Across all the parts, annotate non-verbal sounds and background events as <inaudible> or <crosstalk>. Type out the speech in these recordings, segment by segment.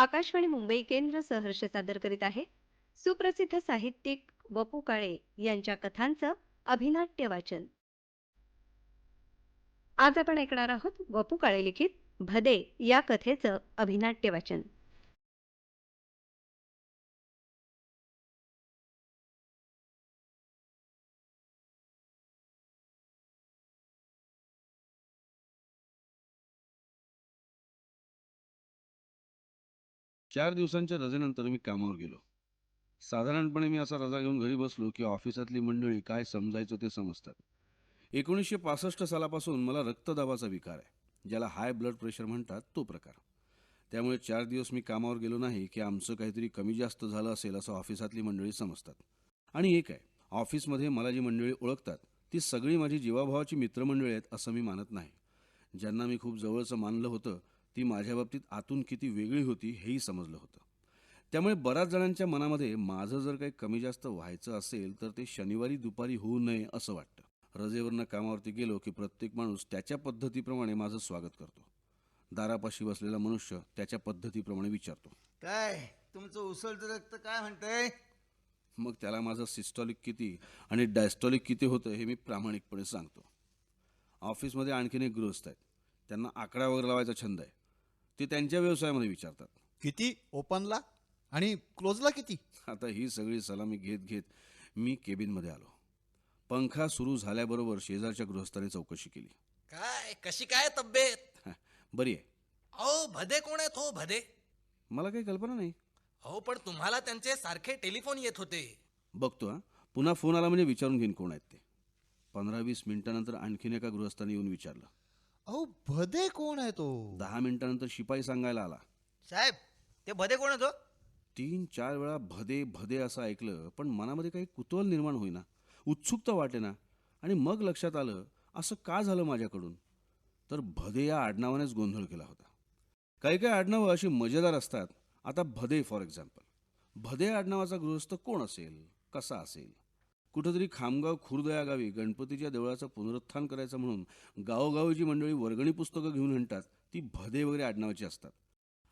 आकाशवाणी मुंबई केंद्र सहर्ष सादर करीत आहे. सुप्रसिद्ध साहित्यिक वपू काळे यांच्या कथांचं अभिनाट्य वाचन. आज आपण ऐकणार आहोत वपू काळे लिखित भदे या कथेचं अभिनाट्य वाचन. चार दिवसांच्या रजेनंतर मी कामावर गेलो. साधारणपणे मी असा रजा घेऊन घरी बसलो की ऑफिसातली मंडळी काय समजायचं ते समजतात. एकोणीसशे पासष्ट सालापासून मला रक्तदाबाचा विकार आहे ज्याला हाय ब्लड प्रेशर म्हणतात तो प्रकार. त्यामुळे चार दिवस मी कामावर गेलो नाही की आमचं काहीतरी कमी जास्त झालं असेल असं ऑफिसातली मंडळी समजतात. आणि एक आहे ऑफिसमध्ये मला जी मंडळी ओळखतात ती सगळी माझी जीवाभावाची मित्रमंडळी आहेत असं मी मानत नाही. ज्यांना मी खूप जवळचं मानलं होतं ती माझ्या बाबतीत आतून किती वेगळी होती हेही समजलं होतं. त्यामुळे बऱ्याच जणांच्या मनामध्ये माझं जर काही कमी जास्त व्हायचं असेल तर ते शनिवारी दुपारी होऊ नये असं वाटतं. रजेवरनं कामावरती गेलो की प्रत्येक माणूस त्याच्या पद्धतीप्रमाणे माझं स्वागत करतो. दारापाशी बसलेला मनुष्य त्याच्या पद्धतीप्रमाणे विचारतो. काय? तुमचं उसळतं रक्त काय म्हणतंय? मग त्याला माझं सिस्टॉलिक किती आणि डायस्टॉलिक किती होतं हे मी प्रामाणिकपणे सांगतो. ऑफिसमध्ये आणखीन एक गृहस्थ आहेत. त्यांना आकडा वगैरे लावायचा छंद आहे. ते त्यांच्या व्यवसायामध्ये विचारतात. किती? ओपनला? आणि क्लोजला किती? आता ही सगळी सलामी घेत घेत मी केबिनमध्ये आलो. पंखा सुरू झाल्याबरोबर शेजारच्या गृहस्थाने चौकशी केली. काय? कशी काय तब्येत? बरी आहे. अहो भदे कोण आहेत हो भदे? मला काही कल्पना नाही. अहो पण तुम्हाला त्यांचे सारखे टेलिफोन येत होते. बघतो हा. पुन्हा फोन आला म्हणजे विचारून घेईन कोण आहेत ते. पंधरा वीस मिनिटानंतर आणखीन एका गृहस्थाने येऊन विचारलं. अहो भदे कोण आहे तो? दहा मिनिटानंतर शिपाई सांगायला आला. साहेब ते भदे कोण होतो तीन चार वेळा भदे भदे असं ऐकलं पण मनामध्ये काही कुतूहल निर्माण होईना. उत्सुकता वाटेना. आणि मग लक्षात आलं असं का झालं माझ्याकडून? तर भदे या आडनावानेच गोंधळ केला होता. काही काही आडनावं अशी मजेदार असतात. आता भदे फॉर एक्झाम्पल. भदे आडनावाचा गृहस्थ कोण असेल? कसा असेल? कुठंतरी खामगाव खुर्द या गावी गणपतीच्या देवळाचं पुनरुत्थान करायचं म्हणून गावोगावी जी मंडळी वर्गणी पुस्तकं घेऊन म्हणतात ती भदे वगैरे आडनावाची असतात.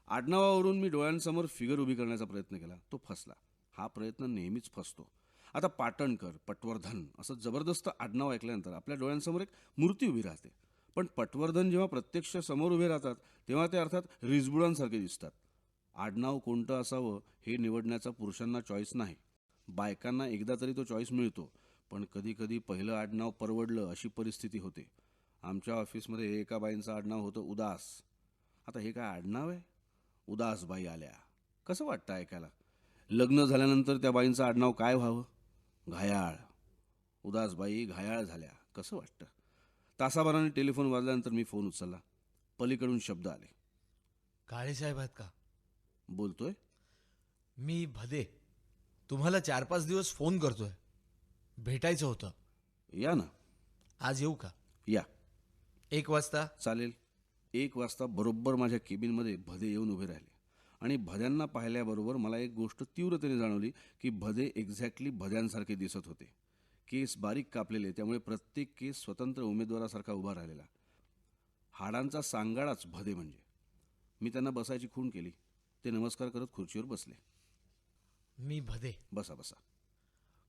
आडनावावरून मी डोळ्यांसमोर फिगर उभी करण्याचा प्रयत्न केला. तो फसला. हा प्रयत्न नेहमीच फसतो. आता पाटणकर पटवर्धन असं जबरदस्त आडनाव ऐकल्यानंतर आपल्या डोळ्यांसमोर एक मूर्ती उभी राहते. पण पटवर्धन जेव्हा प्रत्यक्ष समोर उभे राहतात तेव्हा ते अर्थात रिजबुडांसारखे दिसतात. आडनाव कोणतं असावं हे निवडण्याचा पुरुषांना चॉईस नाही. बायकांना एकदा तरी तो चॉईस मिळतो. पण कधी कधी पहिलं आडनाव परवडलं अशी परिस्थिती होते. आमच्या ऑफिसमध्ये एका बाईंचं आडनाव होतं उदास. आता हे काय आडनाव आहे? उदास बाई आल्या. कसं वाटतं ऐकायला? लग्न झाल्यानंतर त्या बाईंचं आडनाव काय व्हावं? घायाळ. उदास बाई घायाळ झाल्या. कसं वाटतं? तासाभराने टेलिफोन वाजल्यानंतर मी फोन उचलला. पलीकडून शब्द आले. काळे साहेब आहेत का? बोलतोय? मी भदे. तुम्हाला चार पाच दिवस फोन करतोय. भेटायचं होतं. या ना. आज येऊ का? या. एक वाजता? चालेल. एक वाजता बरोबर माझ्या केबिनमध्ये भदे येऊन उभे राहिले. आणि भद्यांना पाहिल्याबरोबर मला एक गोष्ट तीव्रतेने जाणवली की भदे एक्झॅक्टली भद्यांसारखे दिसत होते. केस बारीक कापलेले त्यामुळे प्रत्येक केस स्वतंत्र उमेदवारासारखा उभा राहिलेला. हाडांचा सांगाडाच भदे म्हणजे. मी त्यांना बसायची खूण केली. ते नमस्कार करत खुर्चीवर बसले. मी भदे. बसा बसा.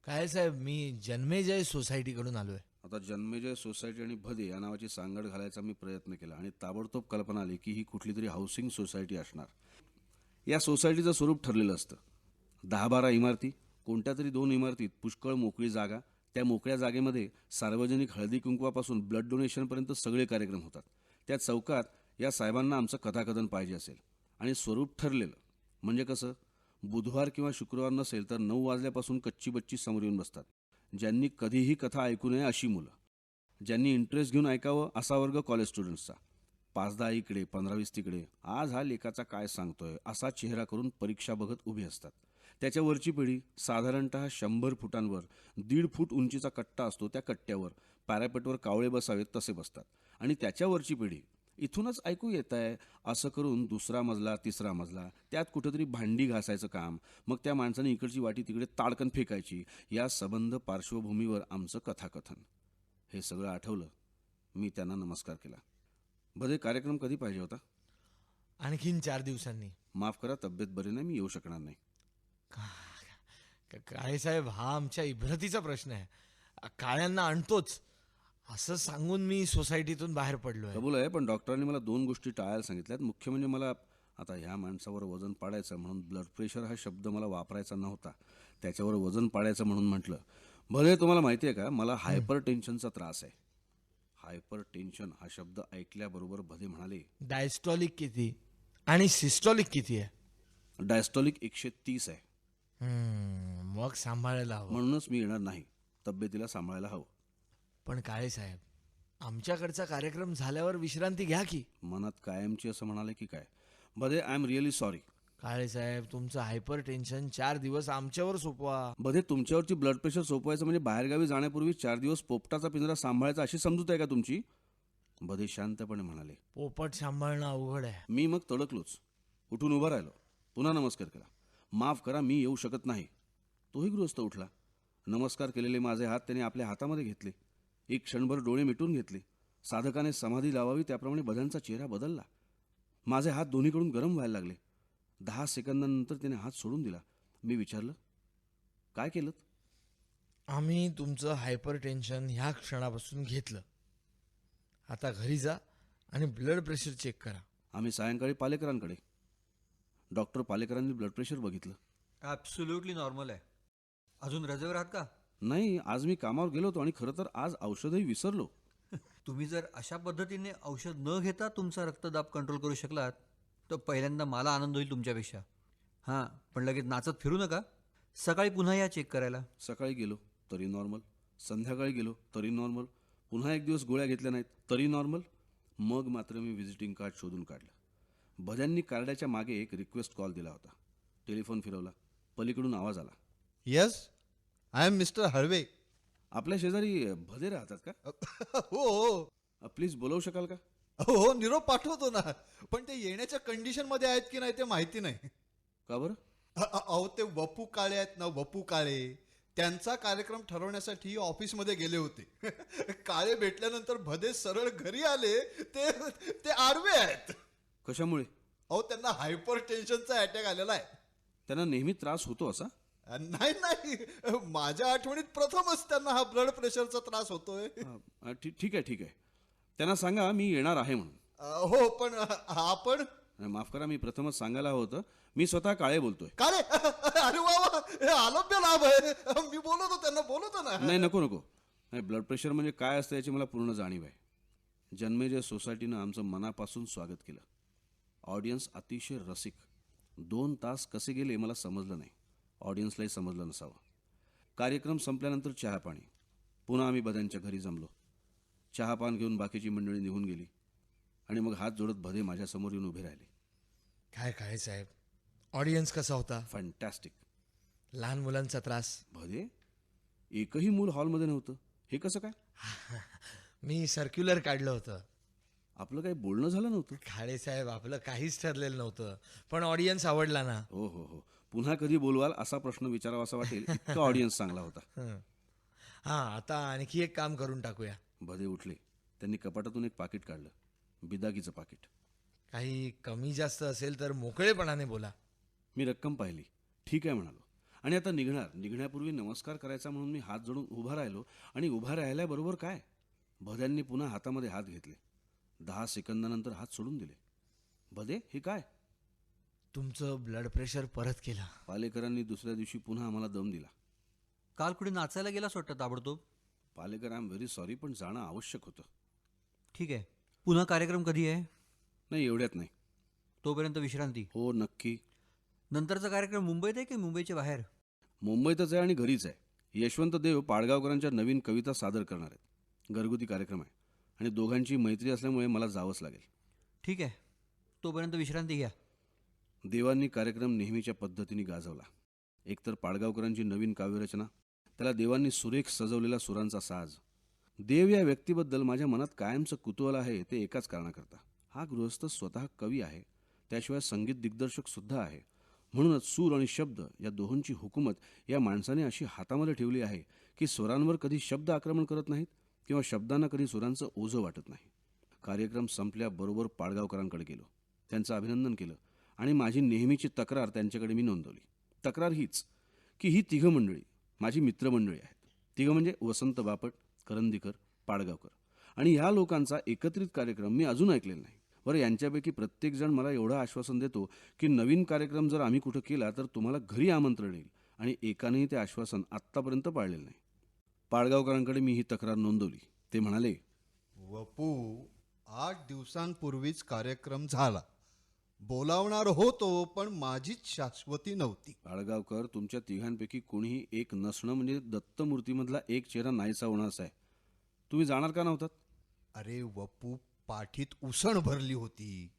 काय साहेब मी जन्मेजय सोसायटीकडून आलोय. आता जन्मेजय सोसायटी आणि भदे या नावाची सांगड घालायचा मी प्रयत्न केला आणि ताबडतोब कल्पना आली की ही कुठली तरी हाऊसिंग सोसायटी असणार. या सोसायटीचं स्वरूप ठरलेलं असतं. दहा बारा इमारती कोणत्या तरी दोन इमारतीत पुष्कळ मोकळी जागा त्या मोकळ्या जागेमध्ये सार्वजनिक हळदी कुंकवापासून ब्लड डोनेशनपर्यंत सगळे कार्यक्रम होतात. त्या चौकात या साहेबांना आमचं कथाकथन पाहिजे असेल. आणि स्वरूप ठरलेलं. म्हणजे कसं? बुधवार किंवा शुक्रवार नसेल तर नऊ वाजल्यापासून कच्ची बच्ची समोर येऊन बसतात. ज्यांनी कधीही कथा ऐकू नये अशी मुलं. ज्यांनी इंटरेस्ट घेऊन ऐकावं असा वर्ग कॉलेज स्टुडंट्सचा पाच दहा इकडे पंधरा वीस तिकडे आज हा लेखाचा काय सांगतोय असा चेहरा करून परीक्षा बघत उभी असतात. त्याच्या वरची पिढी साधारणतः शंभर फुटांवर दीड फूट उंचीचा कट्टा असतो त्या कट्ट्यावर. पॅरापेटवर कावळे बसावेत तसे बसतात. आणि त्याच्यावरची पिढी इथूनच ऐकू येत आहे असं करून दुसरा मजला तिसरा मजला त्यात कुठंतरी भांडी घासायचं काम मग त्या माणसाने इकडची वाटी तिकडे ताडकन फेकायची या सबंध पार्श्वभूमीवर आमचं कथाकथन. हे सगळं आठवलं मी त्यांना नमस्कार केला. भदे कार्यक्रम कधी पाहिजे होता? आणखीन चार दिवसांनी. माफ करा तब्येत बरी नाही मी येऊ शकणार नाही. का- काळे साहेब हा आमच्या इब्रतीचा प्रश्न आहे. काळ्यांना आणतोच. असं सांगून मी सोसायटीतून बाहेर पडलोय. कबूल आहे पण डॉक्टरांनी मला दोन गोष्टी टाळायला सांगितल्यात. मुख्य म्हणजे मला आता ह्या माणसावर वजन पाडायचं म्हणून ब्लड प्रेशर हा शब्द मला वापरायचा नव्हता. त्याच्यावर वजन पाडायचं म्हणून म्हटलं. भले तुम्हाला माहिती आहे का मला हायपर टेन्शनचा त्रास आहे. हायपर टेन्शन हा शब्द ऐकल्याबरोबर भदे म्हणाले. डायस्टॉलिक किती? आणि सिस्टॉलिक किती आहे? डायस्टॉलिक एकशे तीस आहे. मग सांभाळायला हवं. म्हणूनच मी येणार नाही. तब्येतीला सांभाळायला हवं. पण काळे साहेब आमच्याकडचा कार्यक्रम झाल्यावर विश्रांती घ्या की. मनात कायमची असं म्हणाले की काय? Badhe I am really sorry Kale साहेब तुमचं हायपर टेन्शन चार दिवस आमच्यावर सोपवा. बधे तुमच्यावरची ब्लड प्रेशर सोपवायचं म्हणजे बाहेरगावी जाण्यापूर्वी चार दिवस पोपटाचा पिंजरा सांभाळायचा अशी समजूत आहे का तुमची? बधे शांतपणे म्हणाले. पोपट सांभाळणं अवघड आहे. मी मग तडकलोच. उठून उभा राहिलो. पुन्हा नमस्कार केला माफ करा मी येऊ शकत नाही. तोही गृहस्थ उठला. नमस्कार केलेले माझे हात त्याने आपल्या हातामध्ये घेतले. एक क्षणभर डोळे मिटून घेतले. साधकाने समाधी लावावी त्याप्रमाणे बधांचा चेहरा बदलला. माझे हात दोन्हीकडून गरम व्हायला लागले. दहा सेकंदानंतर त्याने हात सोडून दिला. मी विचारलं काय केलं? आम्ही तुमचं हायपर टेन्शन ह्या क्षणापासून घेतलं. आता घरी जा आणि ब्लड प्रेशर चेक करा. आम्ही सायंकाळी पालेकरांकडे. डॉक्टर पालेकरांनी ब्लड प्रेशर बघितलं. ॲब्सोल्युटली नॉर्मल आहे. अजून रजेवर आहात का? नाही आज मी कामावर गेलो होतो आणि खरं तर आज औषधही विसरलो. <laughs> तुम्ही जर अशा पद्धतीने औषध न घेता तुमचा रक्तदाब कंट्रोल करू शकलात तर पहिल्यांदा मला आनंद होईल तुमच्यापेक्षा. हां पण लगेच नाचत फिरू नका. सकाळी पुन्हा या चेक करायला. सकाळी गेलो तरी नॉर्मल संध्याकाळी गेलो तरी नॉर्मल पुन्हा एक दिवस गोळ्या घेतल्या नाहीत तरी नॉर्मल मग मात्र मी व्हिजिटिंग कार्ड शोधून काढलं. भद्यांनी कार्डाच्या मागे एक रिक्वेस्ट कॉल दिला होता. टेलिफोन फिरवला. पलीकडून आवाज आला. Yes I am mister Halve आपल्या शेजारी भदे राहतात का? <laughs> हो हो. प्लीज बोलवू शकाल का? हो हो निरोप पाठवतो ना. पण ते येण्याच्या कंडिशनमध्ये आहेत की नाही ते माहिती नाही. का बरं? अ- अ- अहो ते वपू काळे आहेत ना वपू काळे. त्यांचा कार्यक्रम ठरवण्यासाठी ऑफिसमध्ये गेले होते. <laughs> काळे भेटल्यानंतर भदे सरळ घरी आले ते ते आडवे आहेत. कशामुळे? अहो त्यांना हायपर टेन्शनचा अटॅक आलेला आहे. त्यांना नेहमी त्रास होतो असा? नाही नाही. माझ्या आठवणीत प्रथमच त्यांना हा ब्लड प्रेशरचा त्रास होतोय. ठीक आहे ठीक आहे. त्यांना सांगा मी येणार आहे म्हणून. हो पण आपण? माफ करा मी प्रथमच सांगायला होतं. मी स्वतः काळे बोलतोय. का रे अरे वा वा. हे आलभ्य लाभ आहे. मी बोलवतो त्यांना बोलवतो ना. नाही नको नको. नाही ब्लड प्रेशर म्हणजे काय असतं याची मला पूर्ण जाणीव आहे. जन्मेजय सोसायटीनं आमचं मनापासून स्वागत केलं. ऑडियन्स अतिशय रसिक. दोन तास कसे गेले मला समजलं नाही. ऑडियन्सलाही समजलं नसावं. कार्यक्रम संपल्यानंतर चहापाणी पुन्हा आम्ही बद्यांच्या घरी जमलो. चहापान घेऊन बाकीची मंडळी निघून गेली आणि मग हात जोडत भदे माझ्यासमोर येऊन उभे राहिले. काय काळे साहेब? ऑडियन्स कसा होता? फॅन्टॅस्टिक लहान मुलांचा त्रास. भदे एकही मूल हॉलमध्ये नव्हतं. हे कसं काय? <laughs> मी सर्क्युलर काढलं होतं. आपलं काही बोलणं झालं नव्हतं? खाडे साहेब आपलं काहीच ठरलेलं नव्हतं. पण ऑडियन्स आवडला ना. हो हो हो. पुन्हा कधी बोलवाल असा प्रश्न विचारावा असा वाटेल. इतका ऑडियन्स चांगला होता. <laughs> हं. आता आणखी एक काम करून टाकूया. भदे उठले. त्यांनी कपाटातून एक पाकिट काढलं. बिदागीचं पाकिट. काही कमी जास्त असेल तर मोकळेपणाने बोला. मी रक्कम पाहिली. ठीक आहे म्हणालो. आणि आता निघणार. निघण्यापूर्वी नमस्कार करायचा म्हणून मी हात जोडून उभा राहिलो. आणि उभा राहिल्याबरोबर काय? भद्यांनी पुन्हा हातामध्ये हात घेतले. दहा सेकंदानंतर हात सोडून दिले. भदे हे काय? तुमचं ब्लड प्रेशर परत केलं. पालेकरांनी दुसऱ्या दिवशी पुन्हा आम्हाला दम दिला. काल कुठे नाचायला गेलाच वाटतं ताबडतोब? Palekar I am very sorry पण जाणं आवश्यक होतं. ठीक आहे. पुन्हा कार्यक्रम कधी आहे? नाही एवढ्यात नाही. तोपर्यंत विश्रांती. हो नक्की. नंतरचा कार्यक्रम मुंबईत आहे की मुंबईच्या बाहेर? मुंबईतच आहे आणि घरीच आहे. यशवंत देव पाडगावकरांच्या नवीन कविता सादर करणार आहेत. घरगुती कार्यक्रम आहे. आणि दोघांची मैत्री असल्यामुळे मला जावंच लागेल. ठीक आहे. तोपर्यंत विश्रांती घ्या. देवांनी कार्यक्रम नेहमीच्या पद्धतीने गाजवला. एकतर पाडगावकरांची नवीन काव्यरचना त्याला देवांनी सुरेख सजवलेला सुरांचा साज. देव या व्यक्तीबद्दल माझ्या मनात कायमचं कुतूहल आहे ते एकाच कारणाकरता. हा गृहस्थ स्वतः कवी आहे त्याशिवाय संगीत दिग्दर्शक सुद्धा आहे. म्हणूनच सूर आणि शब्द या दोहोंची हुकूमत या माणसाने अशी हातामध्ये ठेवली आहे की स्वरांवर कधी शब्द आक्रमण करत नाहीत किंवा शब्दांना कधी सुरांचं ओझं वाटत नाही. कार्यक्रम संपल्याबरोबर पाडगावकरांकडे गेलो. त्यांचं अभिनंदन केलं. आणि माझी नेहमीची तक्रार त्यांच्याकडे मी नोंदवली. तक्रार हीच की ही तिघं मंडळी माझी मित्रमंडळी आहेत. तिघं म्हणजे वसंत बापट करंदीकर पाडगावकर. आणि ह्या लोकांचा एकत्रित कार्यक्रम मी अजून ऐकलेला नाही. बरं यांच्यापैकी प्रत्येकजण मला एवढं आश्वासन देतो की नवीन कार्यक्रम जर आम्ही कुठं केला तर तुम्हाला घरी आमंत्रण येईल. आणि एकानेही ते आश्वासन आत्तापर्यंत पाळलेलं नाही. पाडगावकरांकडे मी ही तक्रार नोंदवली. ते म्हणाले वपू आठ दिवसांपूर्वीच कार्यक्रम झाला. बोलावणार होतो पण माझीच शाश्वती नव्हती. पाडगावकर तुमच्या तिघांपैकी कोणीही एक नसणं म्हणजे दत्तमूर्तीमधला एक चेहरा नाहीसा होणं असं आहे तुम्ही जाणार का नव्हतात? अरे वपू पाठीत उसण भरली होती.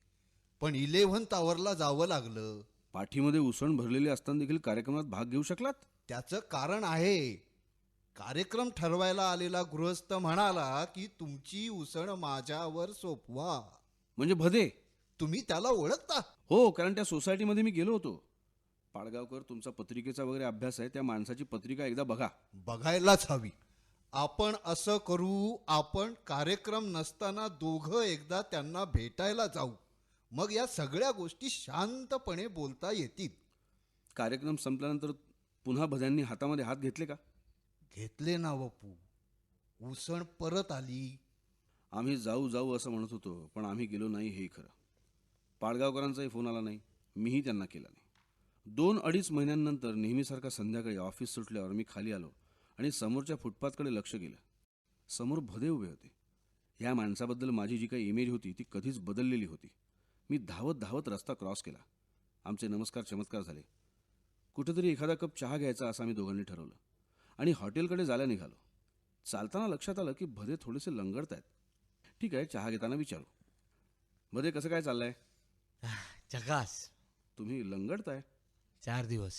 पण इलेव्हन्थ आवरला जावं लागलं. पाठीमध्ये उसण भरलेली असताना देखील कार्यक्रमात भाग घेऊ शकलात? त्याचं कारण आहे. कार्यक्रम ठरवायला आलेला गृहस्थ म्हणाला की तुमची उसण माझ्यावर सोपवा. म्हणजे भदे? तुम्ही त्याला ओळखता. हो कारण त्या सोसायटीमध्ये मी गेलो होतो. पाडगावकर तुमचा पत्रिकेचा वगैरे अभ्यास आहे त्या माणसाची पत्रिका एकदा बघा. बघायलाच हवी. आपण असं करू आपण कार्यक्रम नसताना दोघं एकदा त्यांना भेटायला जाऊ. मग या सगळ्या गोष्टी शांतपणे बोलता येतील. कार्यक्रम संपल्यानंतर पुन्हा भद्यांनी हातामध्ये हात घेतले का? घेतले ना वपू. उसण परत आली. आम्ही जाऊ जाऊ असं म्हणत होतो पण आम्ही गेलो नाही हे खरं. पाडगावकरांचाही फोन आला नाही. मीही त्यांना केला नाही. दोन अडीच महिन्यांनंतर नेहमीसारखा संध्याकाळी ऑफिस सुटल्यावर मी खाली आलो आणि समोरच्या फुटपाथकडे लक्ष गेलं. समोर भदे उभे होते. या माणसाबद्दल माझी जी काही इमेज होती ती कधीच बदललेली होती. मी धावत धावत रस्ता क्रॉस केला. आमचे नमस्कार चमत्कार झाले. कुठेतरी एखादा कप चहा घ्यायचा असं आम्ही दोघांनी ठरवलं आणि हॉटेलकडे जायला निघालो. चालताना लक्षात आलं की भदे थोडेसे लंगडत आहेत ठीक आहे चहा घेताना विचारू. भदे कसं काय चाललंय? जगास. तुम्ही लंगडताय. चार दिवस.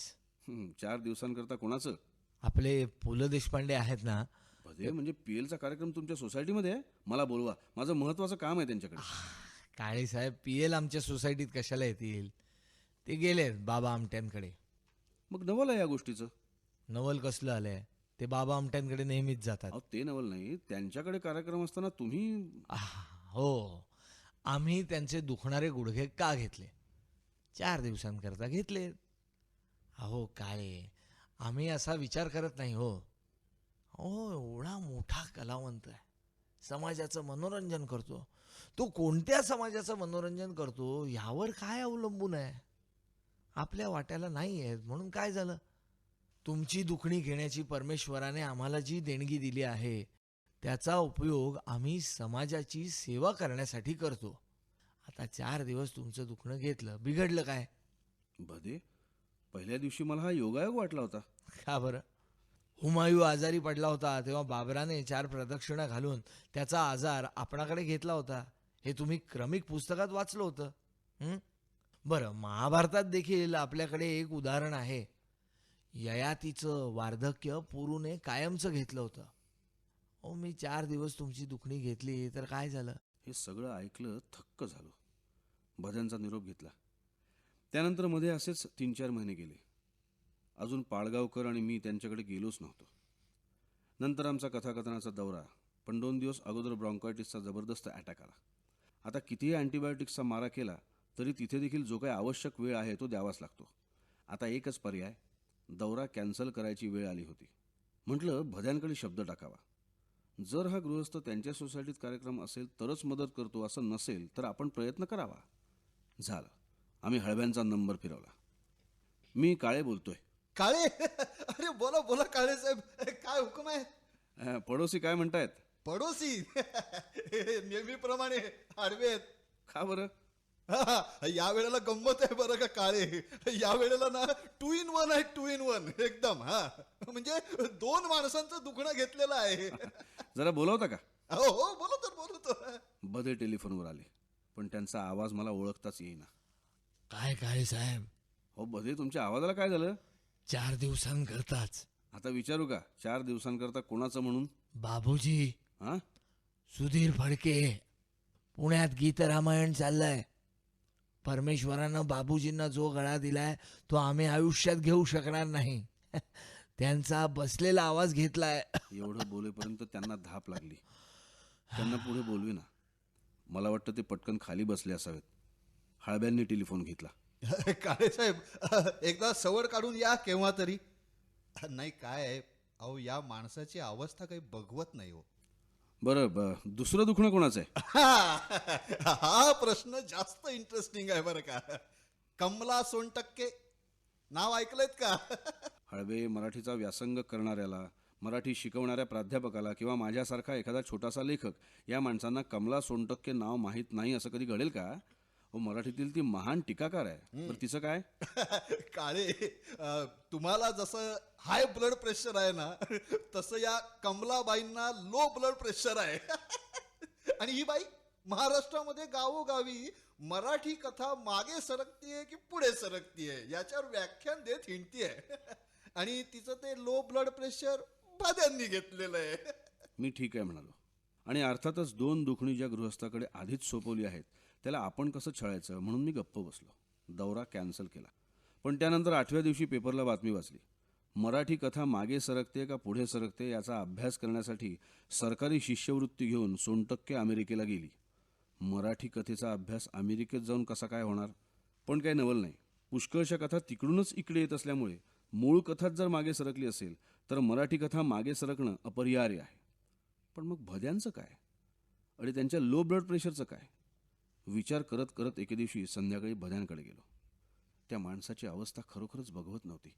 हं, चार दिवसांकरता कोणाचं? आपले पु ल देशपांडे आहेत ना. भदे म्हणजे पीएलचा कार्यक्रम तुमच्या सोसायटीमध्ये आहे? मला बोलवा. माझं महत्वाचं काम आहे त्यांच्याकडे. काळे साहेब पी एल आमच्या सोसायटीत कशाला येतील? ते गेलेत बाबा आमट्यांकडे. मग नवल आहे या गोष्टीचं. नवल कसलं आलंय? ते बाबा आमट्यांकडे नेहमीच जातात. अहो ते नवल नाही. त्यांच्याकडे कार्यक्रम असताना तुम्ही आह, हो. आम्ही त्यांचे दुखणारे गुडघे का घेतले? चार दिवसांकरता घेतले. अहो काळे आम्ही असा विचार करत नाही हो. हो एवढा मोठा कलावंत आहे. समाजाचं मनोरंजन करतो. तो कोणत्या समाजाचं मनोरंजन करतो यावर काय अवलंबून आहे? आपल्या वाट्याला नाही आहेत म्हणून काय झालं? तुमची दुखणी घेण्याची परमेश्वराने आम्हाला जी देणगी दिली आहे त्याचा उपयोग आम्ही समाजाची सेवा करण्यासाठी करतो. आता चार दिवस तुमचं दुखणं घेतलं बिघडलं काय? भदे पहिल्या दिवशी मला हा योगायोग वाटला होता. का बरं? हुमायू आजारी पडला होता तेव्हा बाबराने चार प्रदक्षिणा घालून त्याचा आजार आपणाकडे घेतला होता. हे तुम्ही क्रमिक पुस्तकात वाचलं होतं. हं? बरं महाभारतात देखील आपल्याकडे एक उदाहरण आहे. ययातीचं वार्धक्य पुरूने कायमचं घेतलं होतं. ओ मी चार दिवस तुमची दुखणी घेतली तर काय झालं? हे सगळं ऐकलं थक्क झालो. भद्यांचा निरोप घेतला. त्यानंतरमध्ये असेच तीन चार महिने गेले. अजून पाळगावकर आणि मी त्यांच्याकडे गेलोच नव्हतो. नंतर आमचा कथाकथनाचा दौरा पण दोन दिवस अगोदर ब्रॉन्कायटिसचा जबरदस्त अटॅक आला. आता कितीही अँटीबायोटिक्सचा मारा केला तरी तिथे देखील जो काही आवश्यक वेळ आहे तो द्यावाच लागतो. आता एकच पर्याय दौरा कॅन्सल करायची वेळ आली होती. म्हटलं भद्यांकडे शब्द टाकावा. जर हा गृहस्थ त्यांच्या सोसायटीत कार्यक्रम असेल तरच मदत करतो असं नसेल तर आपण प्रयत्न करावा. झालं. आम्ही हळव्यांचा नंबर फिरवला. मी काळे बोलतोय. काळे? <laughs> अरे बोला बोला काळे साहेब. काय हुकम आहे? पडोसी काय म्हणतायत? पडोसी? <laughs> नेहमीप्रमाणे आडवे आहेत. का बरं? या वेळेला गंमत आहे बरं का काळे? या वेळेला ना टू इन वन आहे टू इन वन एकदम हा. म्हणजे दोन माणसांचं दुखणं घेतलेलं आहे. <laughs> जरा बोलावता का? हो हो. बोलतो बोलतो. बधे टेलिफोनवर आले. पण त्यांचा आवाज मला ओळखताच येईना. काय काय साहेब? हो बधे तुमच्या आवाजाला काय झालं? चार दिवसांकरताच. आता विचारू का? चार दिवसांकरता कोणाचं म्हणून? बाबूजी. हां? सुधीर फडके. पुण्यात गीत रामायण चाललंय. परमेश्वरानं बाबूजींना जो गळा दिलाय तो आम्ही आयुष्यात घेऊ शकणार नाही. <laughs> त्यांचा बसलेला आवाज घेतलाय. एवढं बोलेपर्यंत त्यांना धाप लागली. त्यांना पुढे बोलवी ना मला वाटतं ते पटकन खाली बसले असावेत. हळब्यांनी टेलिफोन घेतला. <laughs> काळे साहेब <laughs> एकदा सवड काढून या केव्हा तरी. नाही काय आहे? अहो या माणसाची अवस्था काही बघवत नाही हो. बरं ब दुसरं दुखणं कोणाचं आहे? <laughs> हा प्रश्न जास्त इंटरेस्टिंग आहे बरं का. कमला सोनटक्के. नाव ऐकलंयत का? हळवे मराठीचा व्यासंग करणाऱ्याला मराठी शिकवणाऱ्या प्राध्यापकाला किंवा माझ्यासारखा एखादा छोटासा लेखक या माणसांना कमला सोनटक्के नाव माहीत नाही असं कधी घडेल का? हो मराठीतील ती महान टीकाकार आहे. तर तिचं काय? <laughs> काळे तुम्हाला जसं हाय ब्लड प्रेशर आहे ना तसं या कमलाबाईंना लो ब्लड प्रेशर आहे. <laughs> आणि ही बाई महाराष्ट्रामध्ये गावोगावी मराठी कथा मागे सरकतीये की पुढे सरकतीये? याच्यावर व्याख्यान देत हिंडतीये. <laughs> आणि तिचं ते लो ब्लड प्रेशर भाद्यांनी घेतलेलं आहे. मी ठीक आहे म्हणालो. आणि अर्थातच दोन दुखणी ज्या गृहस्थाकडे आधीच सोपवली आहेत त्याला आपण कसं छळायचं म्हणून मी गप्प बसलो. दौरा कॅन्सल केला. पण त्यानंतर आठव्या दिवशी पेपरला बातमी वाचली. मराठी कथा मागे सरकते का पुढे सरकते याचा अभ्यास करण्यासाठी सरकारी शिष्यवृत्ती घेऊन सोनटक्के अमेरिकेला गेली. मराठी कथेचा अभ्यास अमेरिकेत जाऊन कसा काय होणार? पण काही नवल नाही. पुष्कळशा कथा तिकडूनच इकडे येत असल्यामुळे मूळ कथाच जर मागे सरकली असेल तर मराठी कथा मागे सरकणं अपरिहार्य आहे. पण मग भद्यांचं काय? आणि त्यांच्या लो ब्लड प्रेशरचं काय? विचार करत करत एके दिवशी संध्याकाळी भद्यांकडे गेलो. त्या माणसाची अवस्था खरोखरच बघवत नव्हती.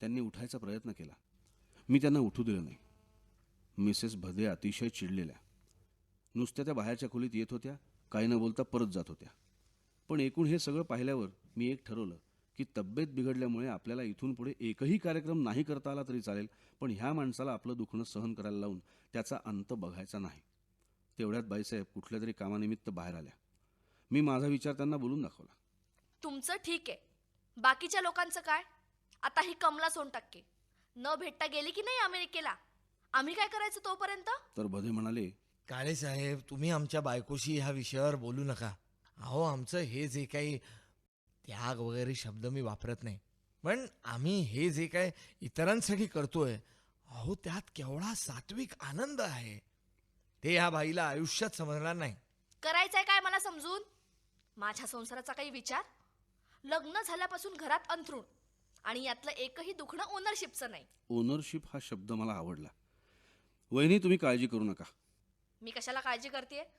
त्यांनी उठायचा प्रयत्न केला. मी त्यांना उठू दिलं नाही. मिसेस भदे अतिशय चिडलेल्या. नुसत्या त्या बाहेरच्या खोलीत येत होत्या काही न बोलता परत जात होत्या. पण एकूण हे सगळं पाहिल्यावर मी एक ठरवलं की तब्येत बिघडल्यामुळे आपल्याला इथून पुढे एकही कार्यक्रम नाही करता आला तरी चालेल पण ह्या माणसाला आपलं दुखणं सहन करायला लावून त्याचा अंत बघायचा नाही. तेवढ्यात बाईसाहेब कुठल्या तरी कामानिमित्त बाहेर आल्या. मी माझा विचार त्यांना बोलून दाखवला. तुमचं ठीक आहे. बाकीच्या लोकांचं काय? आता ही कमला सोनटक्के. न भेटता गेली की नाही अमेरिकेला? आम्ही काय करायचं तोपर्यंत? तर भदे म्हणाले काळे साहेब तुम्ही आमच्या बायकोशी ह्या विषयावर बोलू नका. अहो आमचं हे जे काही त्याग वगैरे शब्द मी वापरत नाही. पण आम्ही हे जे काय इतरांसाठी करतोय अहो त्यात केवढा सात्विक आनंद आहे. ते ह्या बाईला आयुष्यात समजणार नाही. करायचंय काय मला समजून? माझ्या संसाराचा काही विचार? लग्न झाल्यापासून घरात अंथरूण आणि यातलं एकही दुखणं ओनरशिपचं नाही. ओनरशिप हा शब्द मला आवडला. वहिनी तुम्ही काळजी करू नका. मी कशाला काळजी करते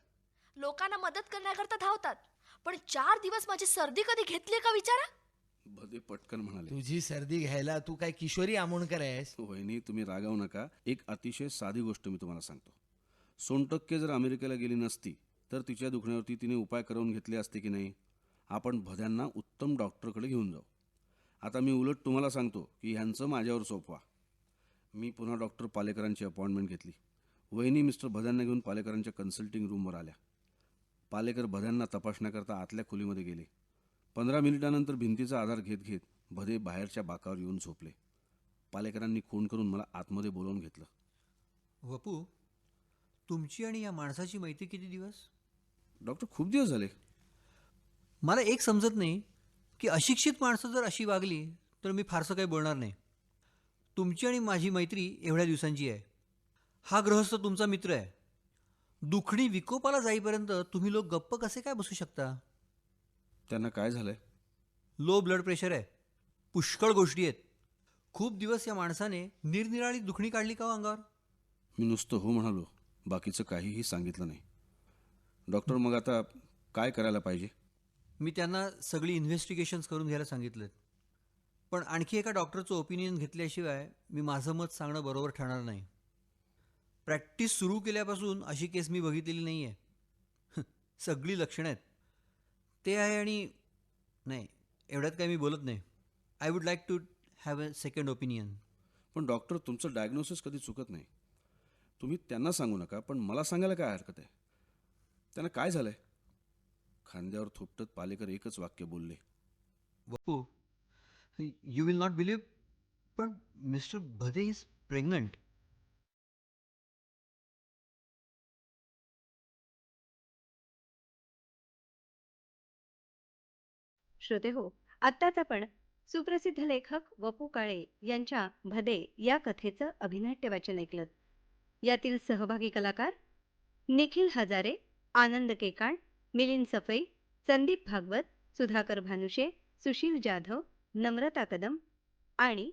लोकांना मदत करण्याकरता धावतात. पण चार दिवस माझी सर्दी कधी घेतली का विचारा? भदे पटकन म्हणाले. तुझी सर्दी घ्यायला तू काय किशोरी आमोणकर आहेस? वहिनी तुम्ही रागावू नका. एक अतिशय साधी गोष्ट मी तुम्हाला सांगतो. सोनटक्के जर अमेरिकेला गेली नसती तर तिच्या दुखण्यावरती तिने उपाय करून घेतले असते की नाही? आपण भद्यांना उत्तम डॉक्टरकडे घेऊन जाऊ. आता मी उलट तुम्हाला सांगतो की ह्यांचं माझ्यावर सोपवा. मी पुन्हा डॉक्टर पालेकरांची अपॉइंटमेंट घेतली. वहिनी मिस्टर भद्यांना घेऊन पालेकरांच्या कन्सल्टिंग रूमवर आल्या. पालेकर भद्यांना तपासण्याकरता आतल्या खोलीमध्ये गेले. पंधरा मिनिटानंतर भिंतीचा आधार घेत घेत भदे बाहेरच्या बाकावर येऊन झोपले. पालेकरांनी खून करून मला आतमध्ये बोलावून घेतलं. वपू तुमची आणि या माणसाची मैत्री किती दिवस? डॉक्टर खूप दिवस झाले. मला एक समजत नाही की अशिक्षित माणसं जर अशी वागली तर मी फारसं काही बोलणार नाही. तुमची आणि माझी मैत्री एवढ्या दिवसांची आहे. हा गृहस्थ तुमचा मित्र आहे. दुखणी विकोपाला जाईपर्यंत तुम्ही लोक गप्प कसे काय बसू शकता? त्यांना काय झालंय? लो ब्लड प्रेशर आहे. पुष्कळ गोष्टी आहेत. खूप दिवस या माणसाने निरनिराळी दुखणी काढली का हो अंगावर? मी नुसतं हो म्हणालो. बाकीचं काहीही सांगितलं नाही. डॉक्टर मग आता काय करायला पाहिजे? मी त्यांना सगळी इन्व्हेस्टिगेशन्स करून घ्यायला सांगितलं पण आणखी एका डॉक्टरचं ओपिनियन घेतल्याशिवाय मी माझं मत सांगणं बरोबर ठरणार नाही. प्रॅक्टिस सुरू केल्यापासून अशी केस मी बघितलेली नाही आहे <laughs> सगळी लक्षणं आहेत. ते आहे आणि नाही एवढ्यात काही मी बोलत नाही. I would like to have a second opinion पण डॉक्टर तुमचं डायग्नोसिस कधी चुकत नाही. तुम्ही त्यांना सांगू नका पण मला सांगायला काय हरकत आहे? त्यांना काय झालंय? खांद्यावर थोपटत पालेकर एकच वाक्य बोलले. Vapu you will not believe पण मिस्टर भदे इज प्रेग्नंट श्रोते हो आत्ताच आपण सुप्रसिद्ध लेखक वपू काळे यांच्या भदे या कथेचं अभिनाट्य वाचन ऐकलं. यातील सहभागी कलाकार निखिल हजारे आनंद केकाण मिलिंद सफई संदीप भागवत सुधाकर भानुशे सुशील जाधव नम्रता कदम आणि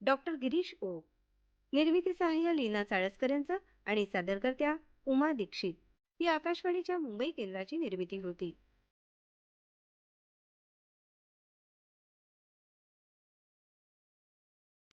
डॉक्टर गिरीश ओ. निर्मिती सहाय्य लीना चाळसकर यांचं आणि सादरकर्त्या उमा दीक्षित ही आकाशवाणीच्या मुंबई केंद्राची निर्मिती होती.